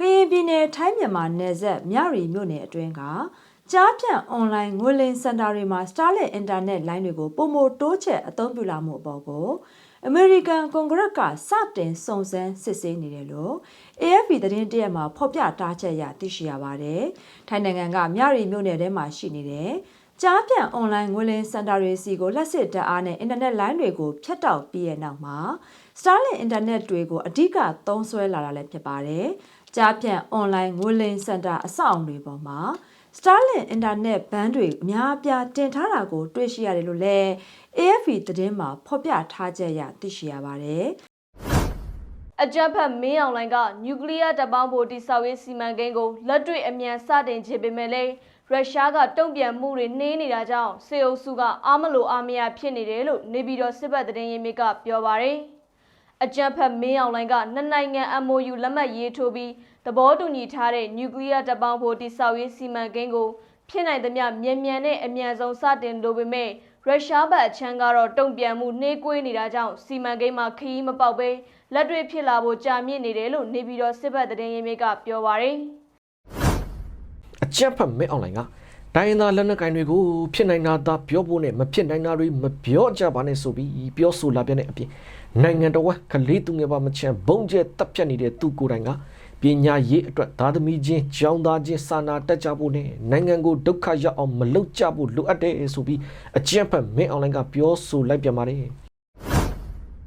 ကရင်ပြည်နယ်ထိုင်းမြန်မာနယ်စပ်မြရီမြို့နယ်အတွင်းကကြားဖြန့်အွန်လိုင်းငွေလိမ်စင်တာတွေမှာ Starlink အင်တာနက်လိုင်းတွေကိုပုံမတိုးချဲ့အသုံးပြုလာမှုအပေါ်ကိုအမေရိကန်ကွန်ဂရက်ကစတင်စုံစမ်းစစ်ဆေးနေတယ်လို့ AFP သတင်းတရက်မှာဖော်ပြထားချက်အရသိရှိရပါတယ်။ထိုင်းနိုင်ငံကမြရီမြို့နယ်ထဲမှာရှိနေတဲ့ ကြားဖြန့်အွန်လိုင်းငွေလိမ်စင်တာတွေစီကိုလက်စစ်ဓာတ်အားနဲ့အင်တာနက်လိုင်းတွေကိုဖြတ်တောက်ပြီးတဲ့နောက်မှာ Starlink အင်တာနက်တွေကိုအဓိကသုံးစွဲလာတာလည်းဖြစ်ပါတယ်။ကြားဖြန့်အွန်လိုင်းငွေလိမ်စင်တာအဆောက်အုံတွေပေါ်မှာ Starlink အင်တာနက်ဘန်းတွေအများအပြားတင်ထားတာကို တွေ့ရှိရတယ်လို့လည်း AFP သတင်းမှာဖော်ပြထားချက်အရသိရှိရပါတယ်။ အကြမ်းဖက်မင်းအောင်လိုင်ကနျူကလ িয়ার တပ်ပေါင်းဖို့တိစောက်ရေးစီမံကိန်းကိုလက်တွေ့အမြန်စတင်ခြင်းပေမဲ့လည်းရုရှားကတုံ့ပြန်မှုတွေနှေးနေတာကြောင့်စေအုပ်စုကအာမလို့အာမရဖြစ်နေတယ်လို့နေပြည်တော်စစ်ဘက်သတင်းရင်းမြစ်ကပြောပါရယ်အကြမ်းဖက်မင်းအောင်လိုင်ကနှစ်နိုင်ငံ MOU လက်မှတ်ရေးထိုးပြီးသဘောတူညီထားတဲ့နျူကလ িয়ার တပ်ပေါင်းဖို့တိစောက်ရေးစီမံကိန်းကိုဖြစ်နိုင်သမျှမြန်မြန်နဲ့အမြန်ဆုံးစတင်လိုပေမဲ့ ရုရှားဘက်အချမ်းကတော့တုံ့ပြန်မှုနှေးကွေးနေတာကြောင့်စီမံကိန်းမှာခရီးမပေါက်ပဲလက်တွေ့ဖြစ်လာဖို့ကြာမြင့်နေတယ်လို့နေပြည်တော်စစ်ဘက်သတင်းရင်းမြစ်ကပြောပါရယ်အကြက်ဖတ်မဲအွန်လိုင်းက တိုင်းရင်းသားလက်နက်ကိုင်တွေကိုဖြစ်နိုင်တာသာပြောဖို့နဲ့မဖြစ်နိုင်တာတွေမပြောကြပါနဲ့ဆိုပြီးပြောဆိုလာပြတဲ့အပြင်နိုင်ငံတော်ကကလေးသူငယ်ပါမချမ်းဘုံကျဲတပ်ဖြတ်နေတဲ့သူကိုယ်တိုင်ကပညာရေးအတွက်သားသမီးချင်းကျောင်းသားချင်းစာနာတက်ကြဖို့နဲ့နိုင်ငံကိုဒုက္ခရောက်အောင်မလုပ်ကြဖို့လိုအပ်တယ်ဆိုပြီးအကြက်ဖတ်မဲအွန်လိုင်းကပြောဆိုလိုက်ပြန်ပါတယ်